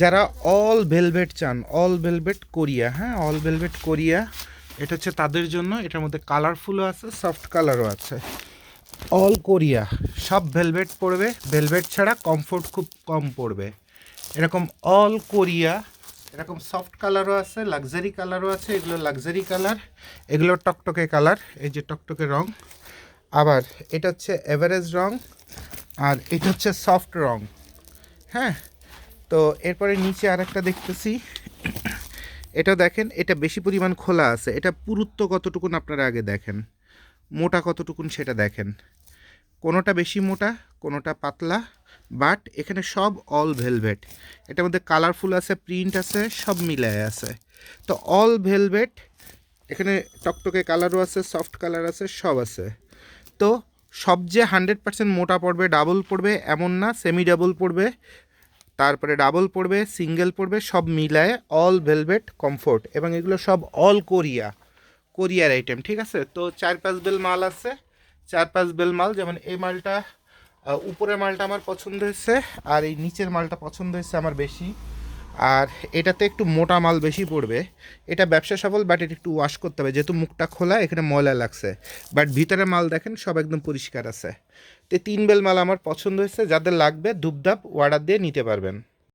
যারা all velvet চান all velvet Korea হ্যাঁ অল ভেলভেট কোরিয়া, এটা হচ্ছে তাদের জন্য, এটার মধ্যে কালারফুলও আছে সফট কালারও আছে। অল কোরিয়া, সব ভেলভেট পড়বে ভেলভেট ছাড়া কমফোর্ট খুব কম পড়বে এরকম অল কোরিয়া, এরকম সফট কালারও আছে লাক্সারি কালারও আছে, এগুলো লাক্সারি কালার এগুলো টকটকে কালার এই যে টকটকে রং। আবার এটা হচ্ছে এভারেজ রং, আর এটা হচ্ছে সফট রং হ্যাঁ তো এরপরে নিচে আরেকটা দেখতেছি। এটা দেখেন, এটা বেশি পরিমাণ খোলা আছে। এটা পুরুত্ব কতটুকুন আপনারা আগে দেখেন? মোটা কতটুকুন সেটা দেখেন। কোনোটা বেশি মোটা, কোনোটা পাতলা, বাট এখানে সব অল ভেলভেট এটার মধ্যে কালারফুল আছে প্রিন্ট আছে, সব মিলায় আছে। তো অল ভেলভেট এখানে টকটকে কালারও আছে সফট কালার আছে, সব আছে। তো সব যে হান্ড্রেড পার্সেন্ট মোটা পড়বে ডাবল পড়বে, এমন না সেমি ডাবল পড়বে। তারপরে ডাবল পড়বে, সিঙ্গেল পড়বে, সব মিলায় অল ভেলভেট কমফোর্ট এবং এগুলো সব অল কোরিয়া কোরিয়ার আইটেম ঠিক আছে? তো চার পাঁচ বেল মাল আছে, চার পাঁচ বেল মাল, যেমন এই মালটা উপরের মালটা আমার পছন্দ হয়েছে আর এই নিচের মালটা পছন্দ হয়েছে আমার বেশি। আর এটাতে একটু মোটা মাল বেশি পড়বে। এটা ব্যবসা সফল বাট এটা একটু ওয়াশ করতে হবে। যেহেতু মুখটা খোলা, এখানে ময়লা লাগছে। বাট ভিতরে মাল দেখেন, সব একদম পরিষ্কার আছে। তো তিন বেল মাল আমার পছন্দ হয়েছে, যাদের লাগবে ধূপধাপ অর্ডার দিয়ে নিতে পারবেন।